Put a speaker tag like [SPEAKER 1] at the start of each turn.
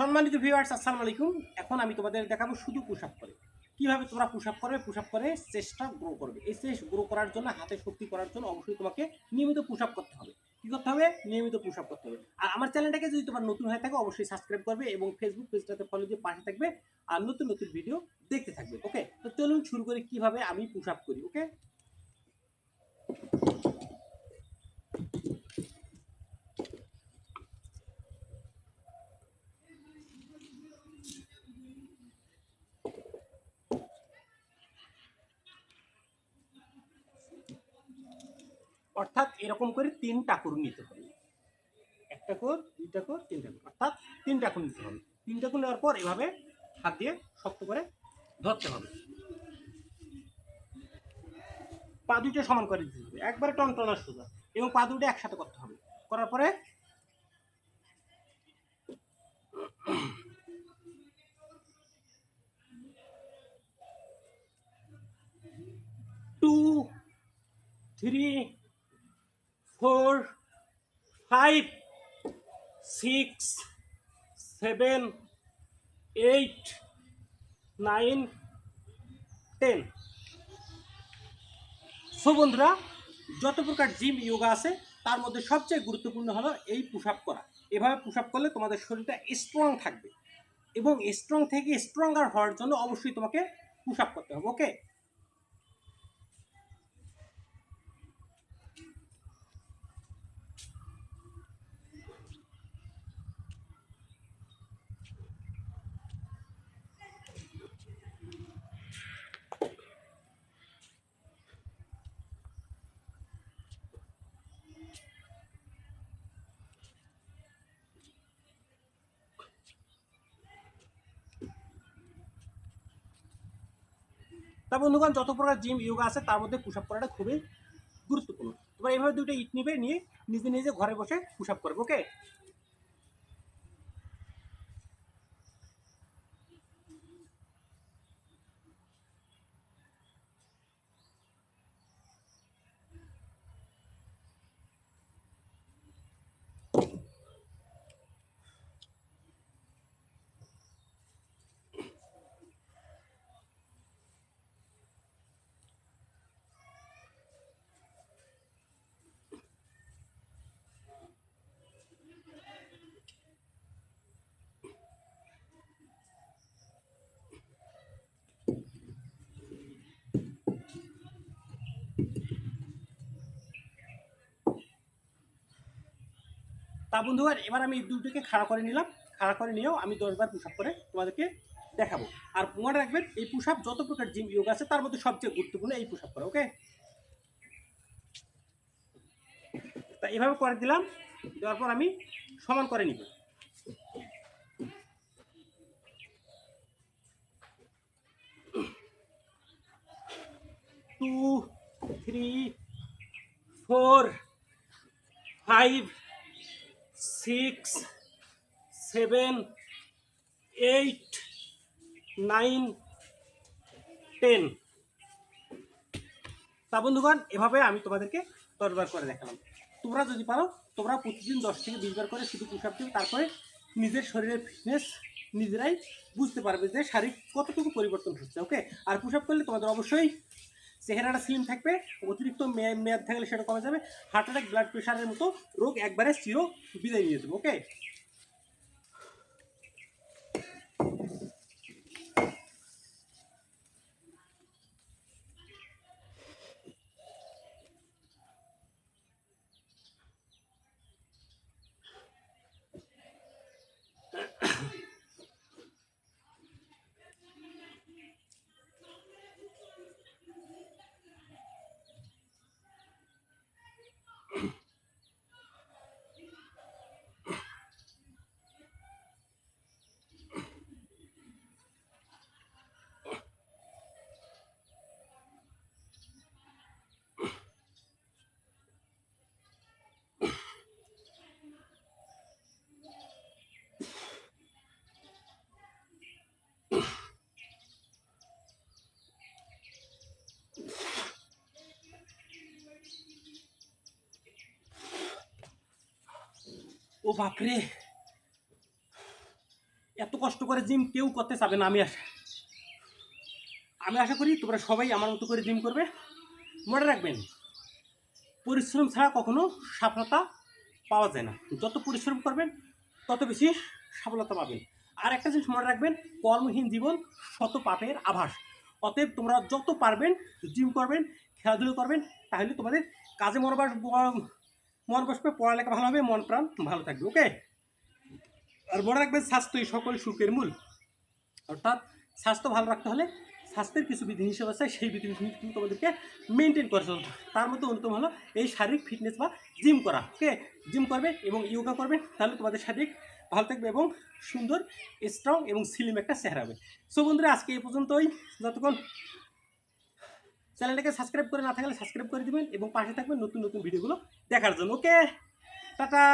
[SPEAKER 1] সম্মানিত ভিউয়ার্স আসসালামু আলাইকুম। এখন আমি তোমাদের দেখাবো শুধু পুশ করে। কীভাবে তোমরা পুশ আপ করবে? পুশ আপ করে চেষ্টা গ্রো করবে। এই চেস্ট গ্রো করার জন্য, হাতে শক্তি করার জন্য অবশ্যই তোমাকে নিয়মিত পুশ আপ করতে হবে। কি করতে হবে? নিয়মিত পুশ আপ করতে হবে। আর আমার চ্যানেলটাকে যদি তোমার নতুন হয়ে থাকে, অবশ্যই সাবস্ক্রাইব করবে এবং ফেসবুক পেজটাতে ফলো দিয়ে পাশে থাকবে আর নতুন নতুন ভিডিও দেখতে থাকবে ওকে তো চলুন শুরু করি কীভাবে আমি পুশ আপ করি ওকে অর্থাৎ এরকম করে তিন টাকুর নিতে হবে। একটা কোর, দুইটা কোর, তিনটা কোর। অর্থাৎ তিন টাকুর নিতে হবে। তিন টাকুর নেওয়ার পর এভাবে হাত দিয়ে শক্ত করে ধরতে হবে। পা দুইটা সমান করে দিতে হবে। একবারে টনটনা সোজা। এবং পা দুটো একসাথে করতে হবে। করার পরে two three four, five, six, seven, eight, nine, ten. So বন্ধুরা, যত প্রকার জিম যোগা আছে, তার মধ্যে সবচেয়ে গুরুত্বপূর্ণ হলো এই পুশ আপ করা। এভাবে পুশ আপ করলে তোমাদের শরীরটা স্ট্রং থাকবে। এবং স্ট্রং থেকে স্ট্রঙ্গার হওয়ার জন্য অবশ্যই তোমাকে পুশ আপ করতে হবে ওকে তা বন্ধুগণ, যত প্রকার জিম ইয়োগা আছে, তার মধ্যে পুশ আপ করাটা খুবই গুরুত্বপূর্ণ। এবার এইভাবে দুটো ইট নিবে, নিয়ে নিজে নিজে ঘরে বসে পুশ আপ করবে ওকে বন্ধুগণ, এবার আমি দুটোকে খাড়া করে নিলাম। খাড়া করে নিয়েও আমি দশবার পুশ আপ করে তোমাদেরকে দেখাবো। আর মনে রাখবেন, এই পুশ আপ যত প্রকার জিম যোগা আছে, তার মধ্যে সবচেয়ে গুরুত্বপূর্ণ এই পুশ আপ করা ওকে তা এভাবে করে দিলাম, দেওয়ার পর আমি সমান করে নিব। Two three four five six, seven, eight, nine, ten. তা বন্ধুগণ, এভাবে আমি তোমাদেরকে দশবার করে দেখালাম। তোমরা যদি পারো, তোমরা প্রতিদিন দশ থেকে বিশ বার করে শুধু আপ দিবে তারপরে নিজের শরীরের ফিটনেস নিজেরাই বুঝতে পারবে যে শারীরিক কতটুকু পরিবর্তন হচ্ছে ওকে আর পুশ আপ করলে তোমাদের অবশ্যই চেহারাটা স্লিম থাকবে, অতিরিক্ত মেয়াদ থাকলে সেটা কমে যাবে হার্ট অ্যাটাক ব্লাড প্রেশারের মতো রোগ একবারে চির বিদায় নিয়ে যাবে ওকে ও বাপরে। এত কষ্ট করে জিম কেউ করতে চাবে না আমি আশা। আমি আশা করি তোমরা সবাই আমার মতো করে জিম করবে। মনে রাখবেন, পরিশ্রম ছাড়া কখনো সফলতা পাওয়া যায় না। যত পরিশ্রম করবেন, তত বেশি সফলতা পাবেন। আর একটা জিনিস মনে রাখবেন, কর্মহীন জীবন শত পাপের আভাস। অতএব তোমরা যত পারবেন, জিম করবেন, খেলাধুলো করবেন, তাহলে তোমাদের কাজে মনোবাস মন বসবে, পড়ালেখা ভালো হবে, মন প্রাণ ভালো থাকবে ওকে আর মনে রাখবেন স্বাস্থ্যই সকল সুখের মূল। অর্থাৎ স্বাস্থ্য ভালো রাখতে হলে স্বাস্থ্যের কিছু বিধি বিধিনিষেধ আছে, সেই বিধিনিষেধ কিন্তু তোমাদেরকে মেনটেন করে চলতে। তার মধ্যে অন্যতম হলো এই শারীরিক ফিটনেস বা জিম করা ওকে জিম করবে এবং ইয়োগা করবে, তাহলে তোমাদের শারীরিক ভালো থাকবে এবং সুন্দর স্ট্রং এবং স্লিম একটা চেহারা হবে। সো বন্ধুরা, আজকে এই পর্যন্তই। যতক্ষণ চ্যানেলটাকে সাবস্ক্রাইব করে না থাকলে সাবস্ক্রাইব করে দেবেন এবং পাশে থাকবেন নতুন নতুন ভিডিওগুলো দেখার জন্য, ওকে? টাটা।